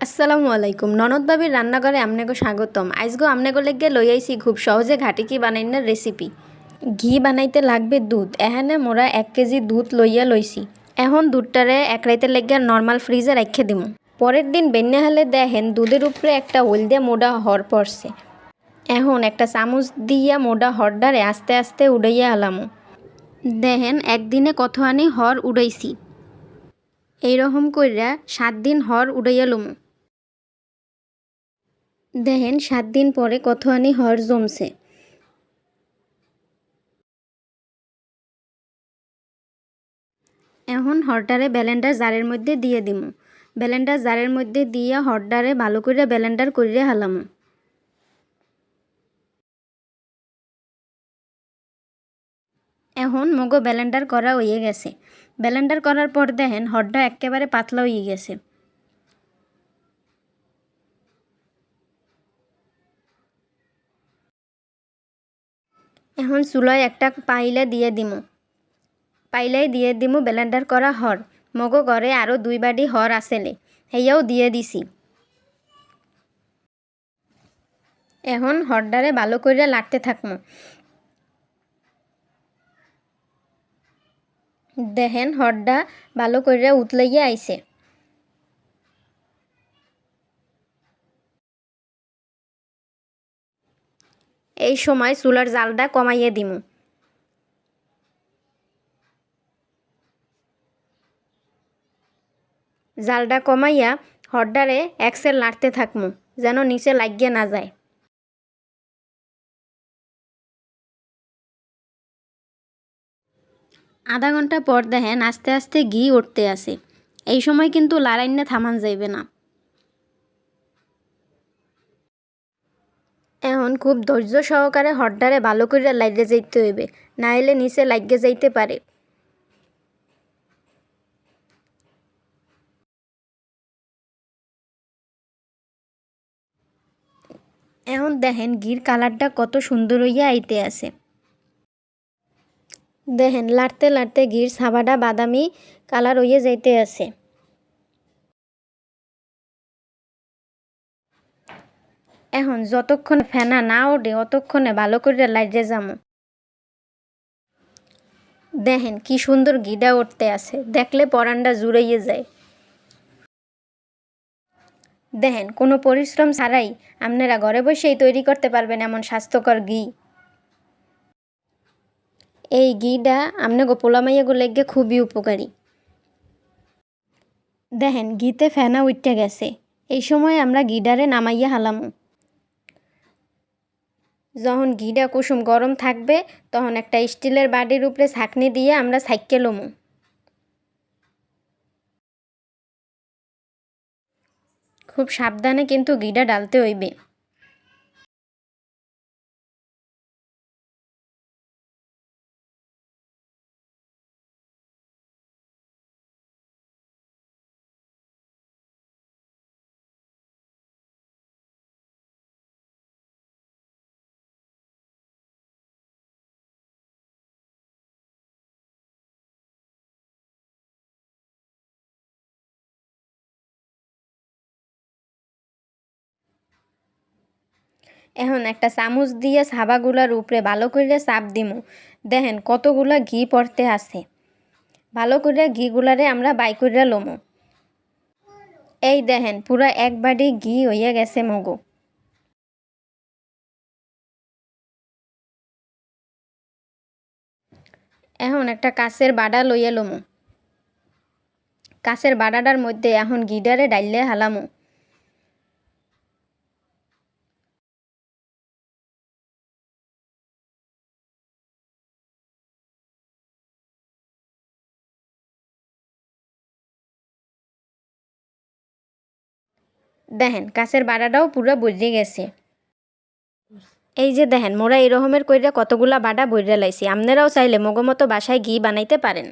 আসসালামু আলাইকুম। ননদ বাবির রান্নাঘরে আমনেগো স্বাগতম। আইসগো আমনেগো লেগে লই আইছি খুব সহজে ঘাটিকি বানাইনার রেসিপি। ঘি বানাইতে লাগবে দুধ। এখানে মোরা এক কেজি দুধ লইয়া লইছি। এখন দুধটারে এক রাইতে লেগে নর্মাল ফ্রিজে রাখে দিব পরের দিন বেন্যা হলে দেখেন দুধের উপরে একটা হলদে মোডা হর পড়ছে। এখন একটা চামচ দিয়া মোডা হরডারে আস্তে আস্তে উড়াইয়া হালামু। দেখেন একদিনে কত আনি হর উড়াইছি। এইরকম কইরা সাত দিন হর উড়াইয়া লমু। দেখেন, সাত দিন পরে কত আনি হর জমছে। এখন হরটারে ব্যালেন্ডার জারের মধ্যে দিয়ে দিমু। ব্যালেন্ডার জারের মধ্যে দিয়ে হরডারে ভালো করে ব্যালেন্ডার করিয়া হালামু। এখন মগো ব্যালেন্ডার করা হয়ে গেছে। ব্যালেন্ডার করার পর দেখেন হরটা একেবারে পাতলা হয়ে গেছে। এখন চুলায় একটা পাইলে দিয়ে দিমু। পাইলাই দিয়ে দিমু ব্লেন্ডার করা হর মগো ঘরে আরও দুই বাটি হর আসেলে হেয়াও দিয়ে দিছি। এখন হরডারে ভালো করে লাটতে থাকমু। দেখেন হরডা ভালো করে উতলাইয়া আইছে এই সময় চুলার জালটা কমাইয়ে দিমু। জালটা কমাইয়া হরডারে একসের লাড়তে থাকমু, যেন নিচে লাগিয়ে না যায়। আধা ঘণ্টা পর দেখেন আস্তে আস্তে ঘি উঠতে আসে এই সময় কিন্তু লাড়াইনে থামান যাইবে না। এখন খুব ধৈর্য সহকারে হরডারে ভালো করে লাইরে যাইতে হইবে না হলে নিচে লাগিয়ে যাইতে পারে। এখন দেখেন গির কালারটা কত সুন্দর হইয়া আইতে আছে। দেখেন লাড়তে লাড়তে গির সাবাটা বাদামি কালার হইয়া যাইতে আছে। এখন যতক্ষণ ফেনা না ওঠে, অতক্ষণে ভালো করে লাইটে যামো। দেখেন কি সুন্দর গিডা উঠতে আছে, দেখলে পরানটা জুড়াইয়ে যায়। দেখেন, কোনো পরিশ্রম ছাড়াই আপনারা ঘরে বসেই তৈরি করতে পারবেন এমন স্বাস্থ্যকর ঘি। এই ঘিটা আপনি গোপোলামাইয়াগো লেগে খুবই উপকারী। দেখেন ঘিতে ফেনা উঠতে গেছে। এই সময় আমরা গিডারে নামাইয়া হালামু। যখন ঘিটা কুসুম গরম থাকবে, তখন একটা স্টিলের বাড়ির উপরে ছাঁকনি দিয়ে আমরা সাইকেল লমু খুব সাবধানে কিন্তু ঘিটা ডালতে হইবে। এখন একটা চামচ দিয়ে সাবাগুলার উপরে ভালো করে চাপ দিমু। দেখেন কতগুলা ঘি পড়তে আছে। ভালো করে ঘিগুলারে আমরা বাই করে লমু। এই দেখেন পুরা এক বাটি ঘি হইয়া গেছে মগো। এখন একটা কাছের বাডা লইয়া লমু। কাছের বাডাটার মধ্যে এখন গিডারে ডাইলে হালামু। দেখেন, কাছের বাড়াটাও পুরো বইরে গেছে। এই যে দেখেন, মোরা এই রকমের কইরা কতগুলা বাডা বইরা লাইছি। আপনারাও চাইলে মগমতো বাসায় ঘি বানাইতে পারেন।